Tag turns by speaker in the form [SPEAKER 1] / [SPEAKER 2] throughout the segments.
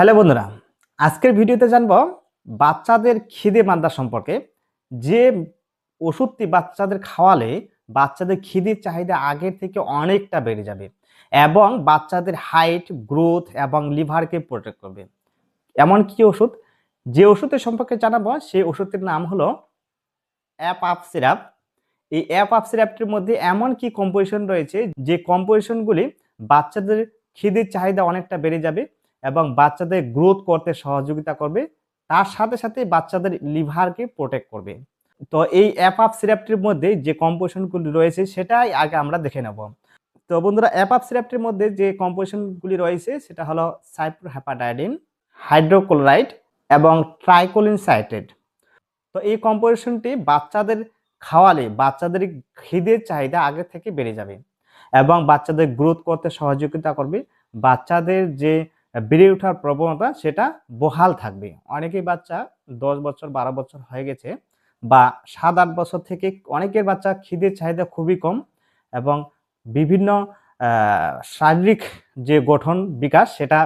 [SPEAKER 1] Hello বন্ধুরা, আজকের ভিডিওতে জানব বাচ্চাদের খিদে মান্দা সম্পর্কে। যে ওষুধটি বাচ্চাদের খাওয়ালে বাচ্চাদের খিদের চাহিদা আগের থেকে অনেকটা বেড়ে যাবে এবং বাচ্চাদের হাইট, গ্রোথ এবং লিভারকে প্রোটেক্ট করবে। এমন কি ওষুধ? যে ওষুধের সম্পর্কে জানাব, সেই ওষুধটির নাম হলো অ্যাপ আপ সিরাপ। এই অ্যাপ আপ সিরাপটির মধ্যে এমন কি কম্পোজিশন রয়েছে, যে কম্পোজিশনগুলি বাচ্চাদের খিদের চাহিদা অনেকটা বেড়ে যাবে এবং বাচ্চাদের গ্রোথ করতে সহযোগিতা করবে। তার সাথে সাথে বাচ্চাদের লিভারকে প্রোটেক্ট করবে। তো এই অ্যাপ আপ সিরাপটির মধ্যে যে কম্পোজিশনগুলি রয়েছে, সেটাই আগে আমরা দেখে নেব। তো বন্ধুরা অ্যাপ আপ সিরাপটির মধ্যে যে কম্পোজিশনগুলি রয়েছে, সেটা হলো সাইপ্রোহ্যাপাডাইডিন হাইড্রোক্লোরাইড এবং ট্রাইকোলিন সাইটেড তো এই কম্পোজিশনটি বাচ্চাদের খাওয়ালে বাচ্চাদের খিদের চাহিদা আগে থেকে বেড়ে যাবে এবং বাচ্চাদের গ্রোথ করতে সহযোগিতা করবে। বাচ্চাদের যে বেড়ে ওঠার প্রবণতা সেটা বহাল থাকবে। অনেকেই বাচ্চা দশ বছর, বারো বছর হয়ে গেছে বা সাত, আট বছর থেকে অনেকের বাচ্চা খিদের চাহিদা খুবই কম এবং বিভিন্ন শারীরিক যে গঠন বিকাশ সেটা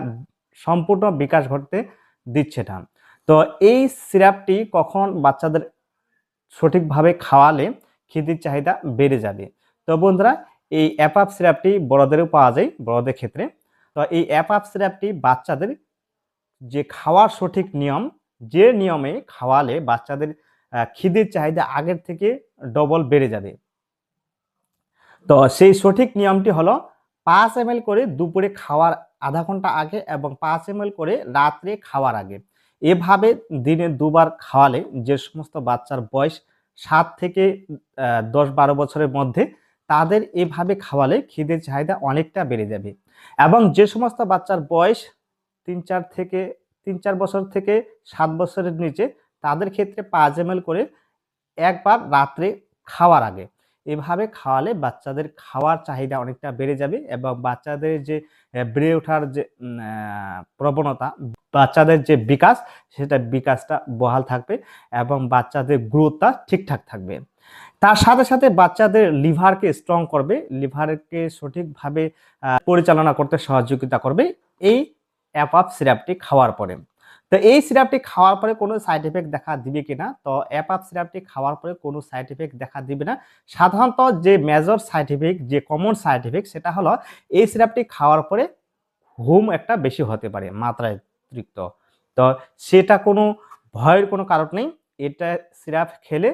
[SPEAKER 1] সম্পূর্ণ বিকাশ ঘটতে দিচ্ছে না। তো এই সিরাপটি কখন বাচ্চাদের সঠিকভাবে খাওয়ালে খিদের চাহিদা বেড়ে যাবে। তো বন্ধুরা, এই অ্যাপাপ সিরাপটি বড়দেরও পাওয়া যায়, বড়দের ক্ষেত্রে। তো এই অ্যাপাপ সিরাপটি বাচ্চাদের যে খাওয়ার সঠিক নিয়ম, যে নিয়মে খাওয়ালে বাচ্চাদের খিদের চাহিদা আগের থেকে ডবল বেড়ে যাবে। তো সেই সঠিক নিয়মটি হলো পাঁচ এম করে দুপুরে খাওয়ার আধা ঘণ্টা আগে এবং পাঁচ এম করে রাত্রে খাওয়ার আগে। এভাবে দিনে দুবার খাওয়ালে যে সমস্ত বাচ্চার বয়স সাত থেকে দশ বারো বছরের মধ্যে তাদের এভাবে খাওয়ালে খিদের চাহিদা অনেকটা বেড়ে যাবে। এবং যে সমস্ত বাচ্চার বয়স তিন, চার থেকে, তিন, চার বছর থেকে সাত বছরের নিচে, তাদের ক্ষেত্রে পাঁচ এম করে একবার রাত্রে খাওয়ার আগে। এভাবে খাওয়ালে বাচ্চাদের খাওয়ার চাহিদা অনেকটা বেড়ে যাবে এবং বাচ্চাদের যে বেড়ে ওঠার যে প্রবণতা, বাচ্চাদের যে বিকাশ, সেটা বিকাশটা বহাল থাকবে এবং বাচ্চাদের গ্রোথটা ঠিকঠাক থাকবে। তার সাথে সাথে বাচ্চাদের লিভারকে স্ট্রং করবে, লিভারকে সঠিকভাবে পরিচালনা করতে সহযোগিতা করবে। এই অ্যাপাপ সিরাপটি খাওয়ার পরে। তো এই সিরাপটি খাওয়ার পরে কোনো সাইড এফেক্ট দেখা দিবে কিনা? তো অ্যাপাপ সিরাপটি খাওয়ার পরে কোনো সাইড এফেক্ট দেখা দিবে না। সাধারণত যে মেজর সাইড এফেক্ট যে কমন সাইড এফেক্ট সেটা হলো এই সিরাপটি খাওয়ার পরে ঘুম একটা বেশি হতে পারে মাত্রায় অতিরিক্ত তো সেটা কোনো ভয়ের কোনো কারণ নেই, এটা সিরাপ খেলে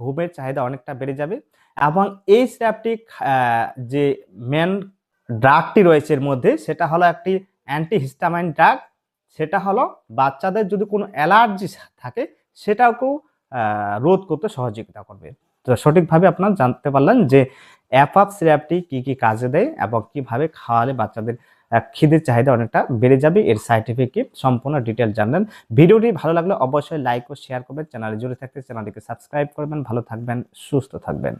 [SPEAKER 1] ঘুমের চাহিদা অনেকটা বেড়ে যাবে এবং এই সিরাপটি যে মেন ড্রাগটি রয়েছে এর মধ্যে, সেটা হলো একটি অ্যান্টিহিস্টামাইন ড্রাগ সেটা হলো বাচ্চাদের যদি কোনো অ্যালার্জি থাকে, সেটাকেও রোধ করতে সহযোগিতা করবে। তো সঠিকভাবে আপনারা জানতে পারলেন যে অ্যাপাপ সিরাপটি কি কি কাজে দেয় এবং কীভাবে খাওয়ালে বাচ্চাদের খিদের চাহিদা অনেকটা বেড়ে যাবে এর সাইন্টিফিক সম্পূর্ণ ডিটেল জানলেন। ভিডিওটি ভালো লাগলে অবশ্যই লাইক ও শেয়ার করবেন। চ্যানেলে জুড়ে থাকতে চ্যানেলটিকে সাবস্ক্রাইব করবেন। ভালো থাকবেন, সুস্থ থাকবেন।